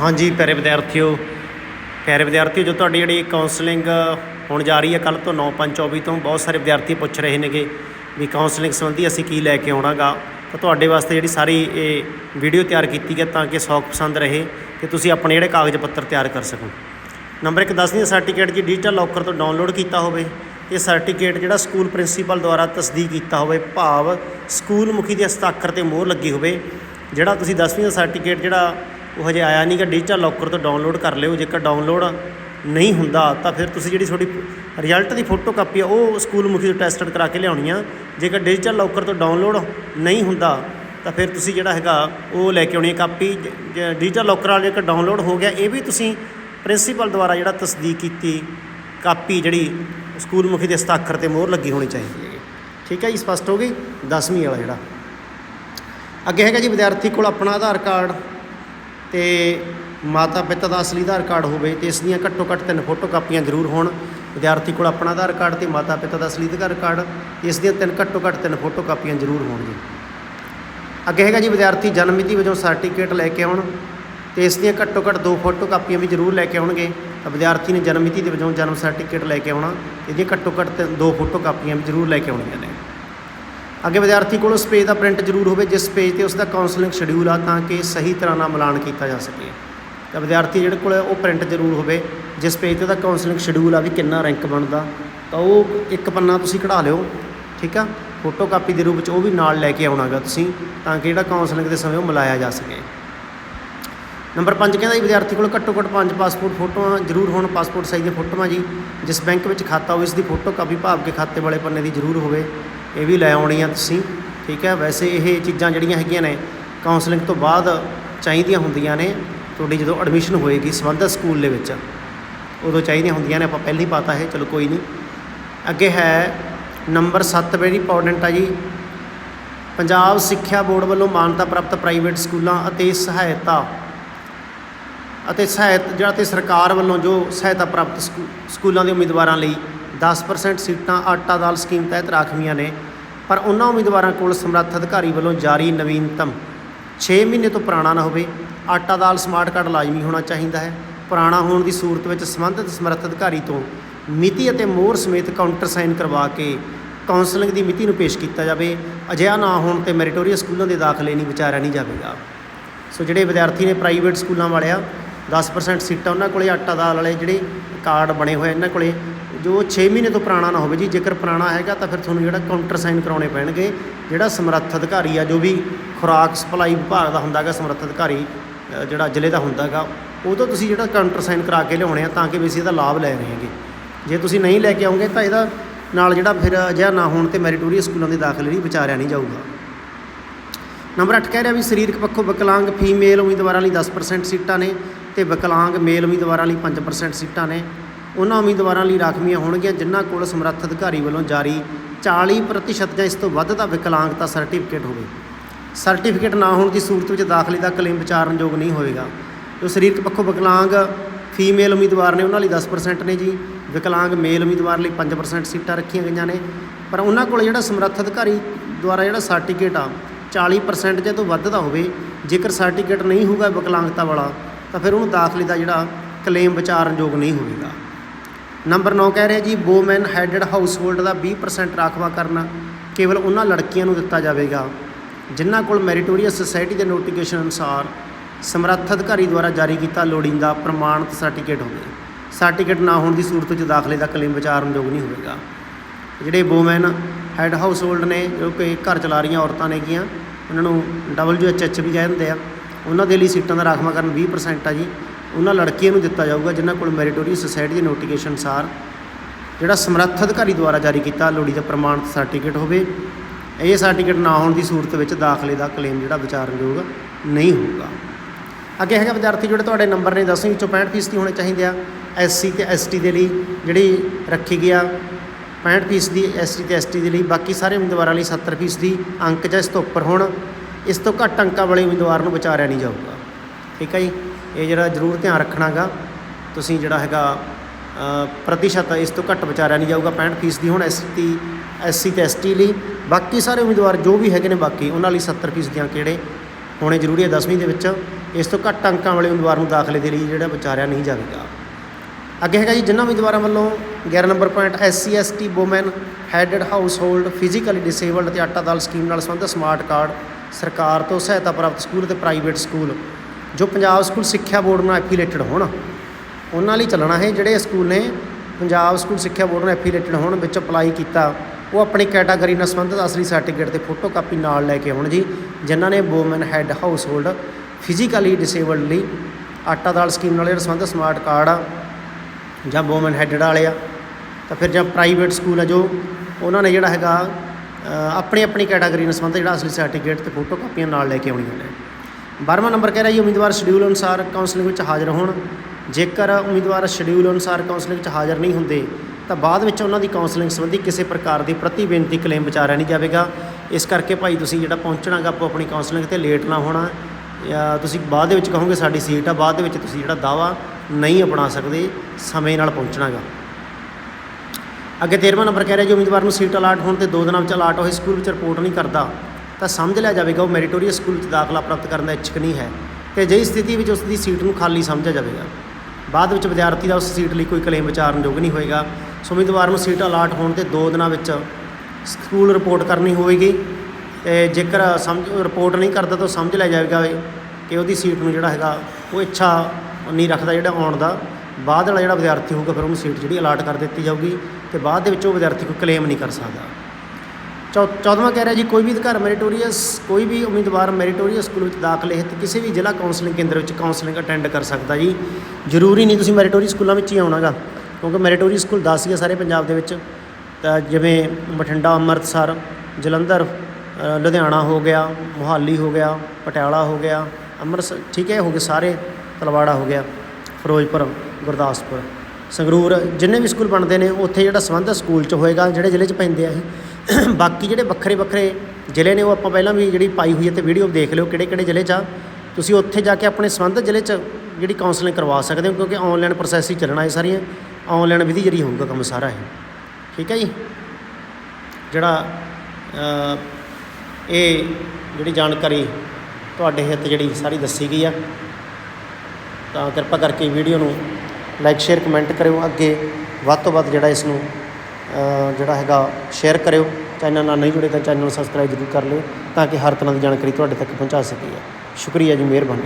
ਹਾਂਜੀ ਪਿਆਰੇ ਵਿਦਿਆਰਥੀਓ ਪਿਆਰੇ ਵਿਦਿਆਰਥੀਓ, ਜੋ ਤੁਹਾਡੀ ਜਿਹੜੀ ਕਾਉਂਸਲਿੰਗ ਹੋਣ ਜਾ ਰਹੀ ਹੈ ਕੱਲ ਤੋਂ 9/5/24 ਤੋਂ ਬਹੁਤ ਸਾਰੇ ਵਿਦਿਆਰਥੀ ਪੁੱਛ ਰਹੇ ਨੇਗੇ ਵੀ ਕਾਉਂਸਲਿੰਗ ਸੰਬੰਧੀ ਅਸੀਂ ਕੀ ਲੈ ਕੇ ਆਉਣਾਗਾ। ਤਾਂ ਤੁਹਾਡੇ ਵਾਸਤੇ ਜਿਹੜੀ ਸਾਰੀ ਇਹ ਵੀਡੀਓ ਤਿਆਰ ਕੀਤੀ ਹੈ, ਤਾਂ ਕਿ ਸੌਖ ਪਸੰਦ ਰਹੇ ਕਿ ਤੁਸੀਂ ਆਪਣੇ ਜਿਹੜੇ ਕਾਗਜ਼ ਪੱਤਰ ਤਿਆਰ ਕਰ ਸਕੋ। ਨੰਬਰ 1 ਦੱਸਦੀ ਸਰਟੀਫਿਕੇਟ ਜੀ ਡਿਜੀਟਲ ਲੋਕਰ ਤੋਂ ਡਾਊਨਲੋਡ ਕੀਤਾ ਹੋਵੇ। ਇਹ ਸਰਟੀਫਿਕੇਟ ਜਿਹੜਾ ਸਕੂਲ ਪ੍ਰਿੰਸੀਪਲ ਦੁਆਰਾ ਤਸਦੀਕ ਕੀਤਾ ਹੋਵੇ, ਭਾਵ ਸਕੂਲ ਮੁਖੀ ਦੇ ਹਸਤਾਖਰ ਤੇ ਮੋਹਰ ਲੱਗੀ ਹੋਵੇ, ਜਿਹੜਾ ਤੁਸੀਂ 10ਵੀਂ ਦਾ ਸਰਟੀਫਿਕੇਟ ਜਿਹੜਾ ਉਹ ਹਜੇ ਆਇਆ ਨਹੀਂਗਾ ਡਿਜੀਟਲ ਲੋਕਰ ਤੋਂ ਡਾਊਨਲੋਡ ਕਰ ਲਿਓ, ਜੇਕਰ ਡਾਊਨਲੋਡ ਨਹੀਂ ਹੁੰਦਾ, ਤਾਂ ਫਿਰ ਤੁਸੀਂ ਜਿਹੜੀ ਤੁਹਾਡੀ ਰਿਜ਼ਲਟ ਦੀ ਫੋਟੋ ਕਾਪੀ ਆ, ਉਹ ਸਕੂਲ ਮੁਖੀ ਤੋਂ ਟੈਸਟਡ ਕਰਾ ਕੇ ਲਿਆਉਣੀ ਆ। ਜੇਕਰ ਡਿਜੀਟਲ ਲੋਕਰ ਤੋਂ ਡਾਊਨਲੋਡ ਨਹੀਂ ਹੁੰਦਾ, ਤਾਂ ਫਿਰ ਤੁਸੀਂ ਜਿਹੜਾ ਹੈਗਾ, ਉਹ ਲੈ ਕੇ ਆਉਣੀ ਹੈ ਕਾਪੀ ਡਿਜੀਟਲ ਲੋਕਰ ਵਾਲੇ ਜੇਕਰ ਡਾਊਨਲੋਡ ਹੋ ਗਿਆ, ਇਹ ਵੀ ਤੁਸੀਂ ਪ੍ਰਿੰਸੀਪਲ ਦੁਆਰਾ ਜਿਹੜਾ ਤਸਦੀਕ ਕੀਤੀ ਕਾਪੀ ਜਿਹੜੀ ਸਕੂਲ ਮੁਖੀ ਦੇ ਹਸਤਾਖਰ ਤੇ ਮੋਹਰ ਲੱਗੀ ਹੋਣੀ ਚਾਹੀਦੀ ਹੈ ਠੀਕ ਹੈ ਜੀ, ਸਪਸ਼ਟ ਹੋ ਗਈ? 10ਵੀਂ ਵਾਲਾ ਜਿਹੜਾ। ਅੱਗੇ ਹੈਗਾ ਜੀ, ਵਿਦਿਆਰਥੀ ਕੋਲ ਆਪਣਾ ਆਧਾਰ ਕਾਰਡ। ਤੇ ਮਾਤਾ ਪਿਤਾ ਦਾ ਅਸਲੀ ਆਧਾਰ ਕਾਰਡ ਹੋਵੇ ਤੇ ਇਸ ਦੀਆਂ ਘੱਟੋ ਘੱਟ ਤਿੰਨ ਫੋਟੋ ਕਾਪੀਆਂ ਜ਼ਰੂਰ ਹੋਣ। ਵਿਦਿਆਰਥੀ ਕੋਲ ਆਪਣਾ ਆਧਾਰ ਕਾਰਡ ਤੇ ਮਾਤਾ ਪਿਤਾ ਦਾ ਅਸਲੀ ਆਧਾਰ ਕਾਰਡ, ਇਸ ਦੀਆਂ ਤਿੰਨ ਘੱਟੋ ਘੱਟ ਤਿੰਨ ਫੋਟੋ ਕਾਪੀਆਂ ਜ਼ਰੂਰ ਹੋਣ ਜੀ ਅੱਗੇ ਹੈਗਾ ਜੀ, ਵਿਦਿਆਰਥੀ ਜਨਮ ਮਿਤੀ ਵਜੋਂ ਸਰਟੀਫਿਕੇਟ ਲੈ ਕੇ ਆਉਣ ਤੇ ਇਸ ਦੀਆਂ ਘੱਟੋ ਘੱਟ ਦੋ ਫੋਟੋ ਕਾਪੀਆਂ ਵੀ ਜ਼ਰੂਰ ਲੈ ਕੇ ਆਉਣਗੇ। ਤਾਂ ਵਿਦਿਆਰਥੀ ਨੇ ਜਨਮ ਮਿਤੀ ਦੇ ਵਜੋਂ ਜਨਮ ਸਰਟੀਫਿਕੇਟ ਲੈ ਕੇ ਆਉਣਾ, ਇਹਦੀਆਂ ਘੱਟੋ ਘੱਟ ਤਿੰਨ- ਦੋ ਫੋਟੋ ਕਾਪੀਆਂ ਵੀ ਜ਼ਰੂਰ ਲੈ ਕੇ ਆਉਣੀਆਂ ਨੇ। ਅੱਗੇ ਵਿਦਿਆਰਥੀ ਕੋਲ ਉਸ ਪੇਜ ਦਾ ਪ੍ਰਿੰਟ ਜ਼ਰੂਰ ਹੋਵੇ, ਜਿਸ ਪੇਜ ਤੇ ਉਸ ਦਾ ਕਾਉਂਸਲਿੰਗ ਸ਼ਡਿਊਲ ਆ, ਤਾਂ ਕਿ ਸਹੀ ਤਰ੍ਹਾਂ ਨਾਲ ਮਿਲਾਨ ਕੀਤਾ ਜਾ ਸਕੇ। ਤਾਂ ਵਿਦਿਆਰਥੀ ਜਿਹੜੇ ਕੋਲ ਉਹ ਪ੍ਰਿੰਟ ਜ਼ਰੂਰ ਹੋਵੇ, ਜਿਸ ਪੇਜ ਤੇ ਉਹਦਾ ਕਾਉਂਸਲਿੰਗ ਸ਼ਡਿਊਲ ਆ ਵੀ ਕਿੰਨਾ ਰੈਂਕ ਬਣਦਾ, ਤਾਂ ਉਹ ਇੱਕ ਪੰਨਾ ਤੁਸੀਂ ਕਢਾ ਲਿਓ, ਠੀਕ ਆ? ਫੋਟੋ ਕਾਪੀ ਦੇ ਰੂਪ ਵਿੱਚ ਉਹ ਵੀ ਨਾਲ ਲੈ ਕੇ ਆਉਣਾਗਾ ਤੁਸੀਂ, ਤਾਂ ਕਿ ਜਿਹੜਾ ਕਾਉਂਸਲਿੰਗ ਦੇ ਸਮੇਂ ਉਹ ਮਿਲਾਇਆ ਜਾ ਸਕੇ। ਨੰਬਰ 5 ਕਹਿੰਦਾ ਜੀ, ਵਿਦਿਆਰਥੀ ਕੋਲ ਘੱਟੋ ਘੱਟ 5 ਪਾਸਪੋਰਟ ਫੋਟੋਆਂ ਜ਼ਰੂਰ ਹੋਣ ਪਾਸਪੋਰਟ ਸਾਈਜ਼ ਦੀਆਂ ਫੋਟੋਆਂ ਜੀ, ਜਿਸ ਬੈਂਕ ਵਿੱਚ ਖਾਤਾ ਹੋਵੇ ਇਸ ਦੀ ਫੋਟੋ ਕਾਪੀ ਭਾਵ ਕੇ ਖਾਤੇ ਵਾਲੇ ਪੰਨੇ ਦੀ ਜ਼ਰੂਰ ਹੋਵੇ। ਇਹ ਵੀ ਲੈ ਆਉਣੀ ਆ ਤੁਸੀਂ, ਠੀਕ ਹੈ? ਵੈਸੇ ਇਹ ਚੀਜ਼ਾਂ ਜਿਹੜੀਆਂ ਹੈਗੀਆਂ ਨੇ ਕਾਉਂਸਲਿੰਗ ਤੋਂ ਬਾਅਦ ਚਾਹੀਦੀਆਂ ਹੁੰਦੀਆਂ ਨੇ, ਤੁਹਾਡੀ ਜਦੋਂ ਐਡਮਿਸ਼ਨ ਹੋਏਗੀ ਸੰਬੰਧਿਤ ਸਕੂਲ ਦੇ ਵਿੱਚ, ਉਦੋਂ ਚਾਹੀਦੀਆਂ ਹੁੰਦੀਆਂ ਨੇ, ਆਪਾਂ ਪਹਿਲਾਂ ਹੀ ਪਤਾ ਹੈ ਚਲੋ ਕੋਈ ਨਹੀਂ। ਅੱਗੇ ਹੈ ਨੰਬਰ 7 ਵੈਰੀ ਇੰਪੋਰਟੈਂਟ ਆ ਜੀ। ਪੰਜਾਬ ਸਿੱਖਿਆ ਬੋਰਡ ਵੱਲੋਂ ਮਾਨਤਾ ਪ੍ਰਾਪਤ ਪ੍ਰਾਈਵੇਟ ਸਕੂਲਾਂ ਅਤੇ ਸਹਾਇਤਾ, ਅਤੇ ਸਹਾਇਤ ਜਿਹੜਾ ਤੇ ਸਰਕਾਰ ਵੱਲੋਂ ਜੋ ਸਹਾਇਤਾ ਪ੍ਰਾਪਤ ਸਕੂ- ਸਕੂਲਾਂ ਦੇ ਉਮੀਦਵਾਰਾਂ ਲਈ 10% ਸੀਟਾਂ ਆਟਾ ਦਾਲ ਸਕੀਮ ਤਹਿਤ ਰਾਖਵੀਆਂ ਨੇ, ਪਰ ਉਹਨਾਂ ਉਮੀਦਵਾਰਾਂ ਕੋਲ ਸਮਰੱਥ ਅਧਿਕਾਰੀ ਵੱਲੋਂ ਜਾਰੀ ਨਵੀਨਤਮ 6 ਮਹੀਨੇ ਤੋਂ ਪੁਰਾਣਾ ਨਾ ਹੋਵੇ। ਆਟਾ ਦਾਲ ਸਮਾਰਟ ਕਾਰਡ ਲਾਜ਼ਮੀ ਹੋਣਾ ਚਾਹੀਦਾ ਹੈ। ਪੁਰਾਣਾ ਹੋਣ ਦੀ ਸੂਰਤ ਵਿੱਚ ਸੰਬੰਧਿਤ ਸਮਰੱਥ ਅਧਿਕਾਰੀ ਤੋਂ ਮਿਤੀ ਅਤੇ ਮੋਹਰ ਸਮੇਤ ਕਾਊਂਟਰ ਸਾਈਨ ਕਰਵਾ ਕੇ ਕਾਉਂਸਲਿੰਗ ਦੀ ਮਿਤੀ ਨੂੰ ਪੇਸ਼ ਕੀਤਾ ਜਾਵੇ। ਅਜਿਹਾ ਨਾ ਹੋਣ ਤੇ ਮੈਰੀਟੋਰੀਅਸ ਸਕੂਲਾਂ ਦੇ ਦਾਖਲੇ ਨਹੀਂ, ਵਿਚਾਰਿਆ ਨਹੀਂ ਜਾਵੇਗਾ। ਸੋ ਜਿਹੜੇ ਵਿਦਿਆਰਥੀ ਨੇ ਪ੍ਰਾਈਵੇਟ ਸਕੂਲਾਂ ਵਾਲਿਆ 10% ਸੀਟਾਂ ਉਹਨਾਂ ਕੋਲੇ ਆਟਾ ਦਾਲ ਵਾਲੇ ਜਿਹੜੇ ਕਾਰਡ ਬਣੇ ਹੋਏ ਇਹਨਾਂ ਕੋਲੇ ਜੋ 6 ਮਹੀਨੇ ਤੋਂ ਪੁਰਾਣਾ ਨਾ ਹੋਵੇ ਜੀ, ਜੇਕਰ ਪੁਰਾਣਾ ਹੈਗਾ ਤਾਂ ਫਿਰ ਤੁਹਾਨੂੰ ਜਿਹੜਾ ਕਾਊਂਟਰ ਸਾਈਨ ਕਰਾਉਣੇ ਪੈਣਗੇ, ਜਿਹੜਾ ਸਮਰੱਥ ਅਧਿਕਾਰੀ ਆ, ਜੋ ਵੀ ਖੁਰਾਕ ਸਪਲਾਈ ਵਿਭਾਗ ਦਾ ਹੁੰਦਾਗਾ ਸਮਰੱਥ ਅਧਿਕਾਰੀ ਜਿਹੜਾ ਜ਼ਿਲ੍ਹੇ ਦਾ ਹੁੰਦਾਗਾ ਉਹ ਤੋਂ ਤੁਸੀਂ ਜਿਹੜਾ ਕਾਊਂਟਰ ਸਾਈਨ ਕਰਾ ਕੇ ਲਿਆਉਣੇ ਆ ਤਾਂ ਕਿ ਵੀ ਅਸੀਂ ਇਹਦਾ ਲਾਭ ਲੈ ਰਹੇਗੇ ਜੇ ਤੁਸੀਂ ਨਹੀਂ ਲੈ ਕੇ ਆਉਂਗੇ ਤਾਂ ਇਹਦਾ ਨਾਲ ਜਿਹੜਾ ਫਿਰ ਅਜਿਹਾ ਨਾ ਹੋਣ ਤੇ ਮੈਰੀਟੋਰੀਅਸ ਸਕੂਲਾਂ ਦੇ ਦਾਖਲੇ ਲਈ ਵਿਚਾਰਿਆ ਨਹੀਂ ਜਾਊਗਾ। ਨੰਬਰ 8 ਕਹਿ ਰਿਹਾ ਵੀ ਸਰੀਰਕ ਪੱਖੋਂ ਵਿਕਲਾਂਗ ਫੀਮੇਲ ਉਮੀਦਵਾਰਾਂ ਲਈ 10% ਸੀਟਾਂ ਨੇ ਤੇ ਵਿਕਲਾਂਗ ਮੇਲ ਉਮੀਦਵਾਰਾਂ ਲਈ 5% ਸੀਟਾਂ ਨੇ। ਉਹਨਾਂ ਉਮੀਦਵਾਰਾਂ ਲਈ ਰਾਖਵੀਆਂ ਹੋਣਗੀਆਂ, ਜਿਨ੍ਹਾਂ ਕੋਲ ਸਮਰੱਥ ਅਧਿਕਾਰੀ ਵੱਲੋਂ ਜਾਰੀ 40% ਜਾਂ ਇਸ ਤੋਂ ਵੱਧ ਦਾ ਵਿਕਲਾਂਗਤਾ ਸਰਟੀਫਿਕੇਟ ਹੋਵੇ। ਸਰਟੀਫਿਕੇਟ ਨਾ ਹੋਣ ਦੀ ਸੂਰਤ ਵਿੱਚ ਦਾਖਲੇ ਦਾ ਕਲੇਮ ਵਿਚਾਰਨਯੋਗ ਨਹੀਂ ਹੋਵੇਗਾ। ਜੋ ਸਰੀਰਕ ਪੱਖੋਂ ਵਿਕਲਾਂਗ ਫੀਮੇਲ ਉਮੀਦਵਾਰ ਨੇ, ਉਹਨਾਂ ਲਈ 10% ਨੇ ਜੀ। ਵਿਕਲਾਂਗ ਮੇਲ ਉਮੀਦਵਾਰ ਲਈ 5% ਸੀਟਾਂ ਰੱਖੀਆਂ ਗਈਆਂ ਨੇ। ਪਰ ਉਹਨਾਂ ਕੋਲ ਜਿਹੜਾ ਸਮਰੱਥ ਅਧਿਕਾਰੀ ਦੁਆਰਾ ਜਿਹੜਾ ਸਰਟੀਫਿਕੇਟ ਆ 40% ਜੇ ਤੋਂ ਵੱਧ ਦਾ ਹੋਵੇ, ਜੇਕਰ ਸਰਟੀਫਿਕੇਟ ਨਹੀਂ ਹੋਊਗਾ ਵਿਕਲਾਂਗਤਾ ਵਾਲਾ, ਤਾਂ ਫਿਰ ਉਹਨੂੰ ਦਾਖਲੇ ਦਾ ਜਿਹੜਾ ਕਲੇਮ ਵਿਚਾਰਨਯੋਗ ਨਹੀਂ ਹੋਵੇਗਾ। ਨੰਬਰ 9 ਕਹਿ ਰਿਹਾ ਜੀ ਵੂਮਨ ਹੈਡਡ ਹਾਊਸਹੋਲਡ ਦਾ 20% ਰਾਖਵਾ ਕਰਨਾ, ਕੇਵਲ ਉਹਨਾਂ ਲੜਕੀਆਂ ਨੂੰ ਦਿੱਤਾ ਜਾਵੇਗਾ, ਜਿਨ੍ਹਾਂ ਕੋਲ ਮੈਰੀਟੋਰੀਅਸ ਸੁਸਾਇਟੀ ਦੇ ਨੋਟੀਫਿਕੇਸ਼ਨ ਅਨੁਸਾਰ ਸਮਰੱਥ ਅਧਿਕਾਰੀ ਦੁਆਰਾ ਜਾਰੀ ਕੀਤਾ ਲੋੜੀਂਦਾ ਪ੍ਰਮਾਣਿਤ ਸਰਟੀਫਿਕੇਟ ਹੋਵੇ। ਸਰਟੀਫਿਕੇਟ ਨਾ ਹੋਣ ਦੀ ਸੂਰਤ ਵਿੱਚ ਦਾਖਲੇ ਦਾ ਕਲੇਮ ਵਿਚਾਰਨਯੋਗ ਨਹੀਂ ਹੋਵੇਗਾ। ਜਿਹੜੇ ਵੂਮਨ ਹੈਡ ਹਾਊਸਹੋਲਡ ਨੇ, ਜੋ ਕਿ ਘਰ ਚਲਾ ਰਹੀਆਂ ਔਰਤਾਂ ਨੇਗੀਆਂ ਉਹਨਾਂ ਨੂੰ ਡਬਲਯੂ ਐਚ ਐਚ ਵੀ ਕਹਿੰਦੇ ਆ। ਉਹਨਾਂ ਦੇ ਲਈ ਸੀਟਾਂ ਦਾ ਰਾਖਵਾਂਕਰਨ 20% ਆ ਜੀ। ਉਹਨਾਂ ਲੜਕੀਆਂ ਨੂੰ ਦਿੱਤਾ ਜਾਊਗਾ ਜਿਨ੍ਹਾਂ ਕੋਲ ਮੈਰੀਟੋਰੀਅਸ ਸੁਸਾਇਟੀ ਦੇ ਨੋਟੀਫਿਕੇਸ਼ਨ ਅਨੁਸਾਰ ਜਿਹੜਾ ਸਮਰੱਥ ਅਧਿਕਾਰੀ ਦੁਆਰਾ ਜਾਰੀ ਕੀਤਾ ਲੋੜੀਂਦਾ ਪ੍ਰਮਾਣਿਤ ਸਰਟੀਫਿਕੇਟ ਹੋਵੇ, ਇਹ ਸਰਟੀਫਿਕੇਟ ਨਾ ਹੋਣ ਦੀ ਸੂਰਤ ਵਿੱਚ ਦਾਖਲੇ ਦਾ ਕਲੇਮ ਜਿਹੜਾ ਵਿਚਾਰਨਯੋਗ ਨਹੀਂ ਹੋਊਗਾ। ਅੱਗੇ ਹੈਗਾ ਵਿਦਿਆਰਥੀ ਜਿਹੜੇ ਤੁਹਾਡੇ ਨੰਬਰ ਨੇ 10ਵੀਂ ਵਿੱਚੋਂ 65% ਹੋਣੇ ਚਾਹੀਦੇ ਆ ਐਸਸੀ ਤੇ ਐਸਟੀ ਦੇ ਲਈ ਜਿਹੜੀ ਰੱਖੀ ਗਿਆ 65% ਦੀ ਐਸਸੀ ਤੇ ਐਸਟੀ ਦੇ ਲਈ, ਬਾਕੀ ਸਾਰੇ ਉਮੀਦਵਾਰਾਂ ਲਈ 70% ਦੀ ਅੰਕ ਜਾਂ ਇਸ ਤੋਂ ਉੱਪਰ ਹੋਣ, ਇਸ ਤੋਂ ਘੱਟ ਅੰਕਾਂ ਵਾਲੇ ਉਮੀਦਵਾਰ ਨੂੰ ਵਿਚਾਰਿਆ ਨਹੀਂ ਜਾਊਗਾ। ਠੀਕ ਹੈ ਜੀ? ਇਹ ਜਿਹੜਾ ਜ਼ਰੂਰ ਧਿਆਨ ਰੱਖਣਾਗਾ। ਤੁਸੀਂ ਜਿਹੜਾ ਹੈਗਾ ਪ੍ਰਤੀਸ਼ਤ ਇਸ ਤੋਂ ਘੱਟ ਵਿਚਾਰਿਆ ਨਹੀਂ ਜਾਊਗਾ 65% ਦੀ ਹੁਣ ਐਸਟੀ ਐਸਸੀ ਤੇ ਐਸਟੀ ਲਈ। ਬਾਕੀ ਸਾਰੇ ਉਮੀਦਵਾਰ ਜੋ ਵੀ ਹੈਗੇ ਨੇ ਬਾਕੀ, ਉਹਨਾਂ ਲਈ 70% ਦੀਆਂ ਕਿਹੜੇ ਹੋਣੇ ਜ਼ਰੂਰੀ ਹੈ 10ਵੀਂ ਦੇ ਵਿੱਚ। ਇਸ ਤੋਂ ਘੱਟ ਅੰਕਾਂ ਵਾਲੇ ਉਮੀਦਵਾਰ ਨੂੰ ਦਾਖਲੇ ਦੇ ਲਈ ਜਿਹੜਾ ਵਿਚਾਰਿਆ ਨਹੀਂ ਜਾਵੇਗਾ। ਅੱਗੇ ਹੈਗਾ ਜੀ ਜਿਨ੍ਹਾਂ ਉਮੀਦਵਾਰਾਂ ਵੱਲੋਂ 11 number point SC ST woman headed household physically disabled ਤੇ ਆਟਾ ਦਾਲ ਸਕੀਮ ਨਾਲ ਸੰਬੰਧਿਤ ਸਮਾਰਟ ਕਾਰਡ ਸਰਕਾਰ ਤੋਂ ਸਹਾਇਤਾ ਪ੍ਰਾਪਤ ਸਕੂਲ ਅਤੇ ਪ੍ਰਾਈਵੇਟ ਸਕੂਲ ਜੋ ਪੰਜਾਬ ਸਕੂਲ ਸਿੱਖਿਆ ਬੋਰਡ ਨਾਲ ਐਫੀਲੇਟਡ ਹੋਣ, ਉਹਨਾਂ ਲਈ ਚੱਲਣਾ ਹੈ ਜਿਹੜੇ ਸਕੂਲ ਨੇ ਪੰਜਾਬ ਸਕੂਲ ਸਿੱਖਿਆ ਬੋਰਡ ਨਾਲ ਐਫੀਲੇਟਡ ਹੋਣ, ਵਿੱਚ ਅਪਲਾਈ ਕੀਤਾ, ਉਹ ਆਪਣੀ ਕੈਟਾਗਰੀ ਨਾਲ ਸੰਬੰਧਿਤ ਅਸਲੀ ਸਰਟੀਫਿਕੇਟ ਤੇ ਫੋਟੋ ਕਾਪੀ ਨਾਲ ਲੈ ਕੇ ਆਉਣ ਜੀ, ਜਿਨ੍ਹਾਂ ਨੇ woman head household physically disabled ਲਈ ਆਟਾ ਦਾਲ ਸਕੀਮ ਨਾਲ ਜਿਹੜਾ ਸੰਬੰਧਿਤ ਸਮਾਰਟ ਕਾਰਡ ਆ, ਜਾਂ ਵੂਮਨ ਹੈਡਡ ਵਾਲੇ ਆ, ਤਾਂ ਫਿਰ ਜਾਂ ਪ੍ਰਾਈਵੇਟ ਸਕੂਲ ਆ ਜੋ, ਉਹਨਾਂ ਨੇ ਜਿਹੜਾ ਹੈਗਾ ਆਪਣੀ ਆਪਣੀ ਕੈਟਾਗਰੀ ਨਾਲ ਸੰਬੰਧਿਤ ਜਿਹੜਾ ਅਸਲੀ ਸਰਟੀਫਿਕੇਟ ਤੇ ਫੋਟੋ ਕਾਪੀਆਂ ਨਾਲ ਲੈ ਕੇ ਆਉਣੀਆਂ ਨੇ। ਬਾਰਵਾਂ ਨੰਬਰ ਕਹਿ ਰਿਹਾ ਜੀ, ਉਮੀਦਵਾਰ ਸ਼ਡਿਊਲ ਅਨੁਸਾਰ ਕਾਉਂਸਲਿੰਗ ਵਿੱਚ ਹਾਜ਼ਰ ਹੋਣ। ਜੇਕਰ ਉਮੀਦਵਾਰ ਸ਼ਡਿਊਲ ਅਨੁਸਾਰ ਕਾਉਂਸਲਿੰਗ ਵਿੱਚ ਹਾਜ਼ਰ ਨਹੀਂ ਹੁੰਦੇ, ਤਾਂ ਬਾਅਦ ਵਿੱਚ ਉਹਨਾਂ ਦੀ ਕਾਉਂਸਲਿੰਗ ਸੰਬੰਧੀ ਕਿਸੇ ਪ੍ਰਕਾਰ ਦੀ ਪ੍ਰਤੀ ਬੇਨਤੀ ਕਲੇਮ ਵਿਚਾਰਿਆ ਨਹੀਂ ਜਾਵੇਗਾ। ਇਸ ਕਰਕੇ ਭਾਈ ਤੁਸੀਂ ਜਿਹੜਾ ਪਹੁੰਚਣਾਗਾ ਆਪੋ ਆਪਣੀ ਕਾਉਂਸਲਿੰਗ ਤੇ ਲੇਟ ਨਾ ਹੋਣਾ ਤੁਸੀਂ ਬਾਅਦ ਦੇ ਵਿੱਚ ਕਹੋਗੇ ਸਾਡੀ ਸੀਟ ਆ, ਬਾਅਦ ਦੇ ਵਿੱਚ ਤੁਸੀਂ ਜਿਹੜਾ ਦਾਵਾ ਨਹੀਂ ਅਪਣਾ ਸਕਦੇ, ਸਮੇਂ ਨਾਲ ਪਹੁੰਚਣਾਗਾ ਅੱਗੇ 13ਵਾਂ ਨੰਬਰ ਕਹਿ ਰਿਹਾ ਜੀ, ਉਮੀਦਵਾਰ ਨੂੰ ਸੀਟ ਅਲਾਟ ਹੋਣ ਤੇ ਦੋ ਦਿਨਾਂ ਵਿੱਚ ਅਲਾਟ ਹੋਏ ਸਕੂਲ ਵਿੱਚ ਰਿਪੋਰਟ ਨਹੀਂ ਕਰਦਾ। ਤਾਂ ਸਮਝ ਲਿਆ ਜਾਵੇਗਾ, ਉਹ ਮੈਰੀਟੋਰੀਅਸ ਸਕੂਲ ਵਿੱਚ ਦਾਖਲਾ ਪ੍ਰਾਪਤ ਕਰਨ ਦਾ ਇੱਛੁਕ ਨਹੀਂ ਹੈ ਤੇ ਅਜਿਹੀ ਸਥਿਤੀ ਵਿੱਚ ਉਸ ਦੀ ਸੀਟ ਨੂੰ ਖਾਲੀ ਸਮਝਿਆ ਜਾਵੇਗਾ। ਬਾਅਦ ਵਿੱਚ ਵਿਦਿਆਰਥੀ ਦਾ ਉਸ ਸੀਟ ਲਈ ਕੋਈ ਕਲੇਮ ਵਿਚਾਰਨ ਯੋਗ ਨਹੀਂ ਹੋਏਗਾ। ਸੋ ਉਮੀਦਵਾਰ ਨੂੰ ਸੀਟ ਅਲਾਟ ਹੋਣ ਤੇ ਦੋ ਦਿਨਾਂ ਵਿੱਚ ਸਕੂਲ ਰਿਪੋਰਟ ਕਰਨੀ ਹੋਵੇਗੀ ਤੇ ਜੇਕਰ ਸਮਝ, ਰਿਪੋਰਟ ਨਹੀਂ ਕਰਦਾ ਤਾਂ ਸਮਝ ਲਿਆ ਜਾਵੇਗਾ ਕਿ ਉਹਦੀ ਸੀਟ ਨੂੰ ਜਿਹੜਾ ਹੈਗਾ ਉਹ ਇੱਛਾ ਨਹੀਂ ਰੱਖਦਾ ਜਿਹੜਾ ਆਉਣ ਦਾ। ਬਾਅਦ ਵਾਲਾ ਜਿਹੜਾ ਵਿਦਿਆਰਥੀ ਹੋਊਗਾ, ਫਿਰ ਉਹਨੂੰ ਸੀਟ ਜਿਹੜੀ ਅਲਾਟ ਕਰ ਦਿੱਤੀ ਜਾਊਗੀ ਤੇ ਬਾਅਦ ਦੇ ਵਿੱਚ ਉਹ ਵਿਦਿਆਰਥੀ ਕੋਈ ਕਲੇਮ ਨਹੀਂ ਕਰ ਸਕਦਾ। ਚੌ, ਚੌਦਵਾਂ ਕਹਿ ਰਿਹਾ ਜੀ, ਕੋਈ ਵੀ ਅਧਿਕਾਰ ਮੈਰੀਟੋਰੀਅਸ ਕੋਈ ਵੀ ਉਮੀਦਵਾਰ ਮੈਰੀਟੋਰੀਅਸ ਸਕੂਲ ਵਿੱਚ ਦਾਖਲੇ ਹਿੱਤ ਕਿਸੇ ਵੀ ਜ਼ਿਲ੍ਹਾ ਕਾਉਂਸਲਿੰਗ ਕੇਂਦਰ ਵਿੱਚ ਕਾਉਂਸਲਿੰਗ ਅਟੈਂਡ ਕਰ ਸਕਦਾ ਜੀ। ਜ਼ਰੂਰੀ ਨਹੀਂ ਤੁਸੀਂ ਮੈਰੀਟੋਰੀਅਸ ਸਕੂਲਾਂ ਵਿੱਚ ਹੀ ਆਉਣਾਗਾ, ਕਿਉਂਕਿ ਮੈਰੀਟੋਰੀਅਸ ਸਕੂਲ 10 ਹੀ ਆ ਸਾਰੇ ਪੰਜਾਬ ਦੇ ਵਿੱਚ। ਤਾਂ ਜਿਵੇਂ ਬਠਿੰਡਾ, ਅੰਮ੍ਰਿਤਸਰ, ਜਲੰਧਰ ਲੁਧਿਆਣਾ ਹੋ ਗਿਆ, ਮੁਹਾਲੀ ਹੋ ਗਿਆ, ਪਟਿਆਲਾ ਹੋ ਗਿਆ, ਅੰਮ੍ਰਿਤਸਰ, ਠੀਕ ਹੈ ਹੋ ਗਏ ਸਾਰੇ, ਤਲਵਾੜਾ ਹੋ ਗਿਆ, ਫਿਰੋਜ਼ਪੁਰ, ਗੁਰਦਾਸਪੁਰ। ਸੰਗਰੂਰ ਜਿੰਨੇ ਵੀ ਸਕੂਲ ਬਣਦੇ ਨੇ, ਉੱਥੇ ਜਿਹੜਾ ਸੰਬੰਧਿਤ ਸਕੂਲ 'ਚ ਹੋਏਗਾ, ਜਿਹੜੇ ਜ਼ਿਲ੍ਹੇ 'ਚ ਪੈਂਦੇ ਆ ਇਹ ਬਾਕੀ ਜਿਹੜੇ ਵੱਖਰੇ ਵੱਖਰੇ ਜ਼ਿਲ੍ਹੇ ਨੇ ਉਹ ਆਪਾਂ ਪਹਿਲਾਂ ਵੀ ਜਿਹੜੀ ਪਾਈ ਹੋਈ ਹੈ ਤੇ ਵੀਡੀਓ ਦੇਖ ਲਿਓ ਕਿਹੜੇ ਕਿਹੜੇ ਜ਼ਿਲ੍ਹੇ 'ਚ ਆ। ਤੁਸੀਂ ਉੱਥੇ ਜਾ ਕੇ ਆਪਣੇ ਸੰਬੰਧਿਤ ਜ਼ਿਲ੍ਹੇ 'ਚ ਜਿਹੜੀ ਕਾਉਂਸਲਿੰਗ ਕਰਵਾ ਸਕਦੇ ਹੋ ਕਿਉਂਕਿ ਆਨਲਾਈਨ ਪ੍ਰੋਸੈਸ ਹੀ ਚੱਲਣਾ ਇਹ ਸਾਰੀਆਂ। ਆਨਲਾਈਨ ਵਿਧੀ ਜਿਹੜੀ ਹੋਊਗਾ ਕੰਮ ਸਾਰਾ ਇਹ। ਠੀਕ ਹੈ ਜੀ? ਜਿਹੜਾ ਇਹ ਜਿਹੜੀ ਜਾਣਕਾਰੀ ਤੁਹਾਡੇ ਹਿੱਤ ਜਿਹੜੀ ਸਾਰੀ ਦੱਸੀ ਗਈ ਆ। ਤਾਂ ਕਿਰਪਾ ਕਰਕੇ ਵੀਡੀਓ ਨੂੰ ਲਾਈਕ ਸ਼ੇਅਰ ਕਮੈਂਟ ਕਰਿਓ। ਅੱਗੇ ਵੱਧ ਤੋਂ ਵੱਧ ਜਿਹੜਾ ਇਸ ਨੂੰ ਜਿਹੜਾ ਹੈਗਾ ਸ਼ੇਅਰ ਕਰਿਓ। ਚੈਨਲ ਨਾਲ ਨਹੀਂ ਜੁੜੇ ਤਾਂ ਚੈਨਲ ਨੂੰ ਸਬਸਕ੍ਰਾਈਬ ਜ਼ਰੂਰ ਕਰ ਲਿਓ, ਤਾਂ ਕਿ ਹਰ ਤਰ੍ਹਾਂ ਦੀ ਜਾਣਕਾਰੀ ਤੁਹਾਡੇ ਤੱਕ ਪਹੁੰਚਾ ਸਕੀਏ ਸ਼ੁਕਰੀਆ ਜੀ, ਮਿਹਰਬਾਨੀ।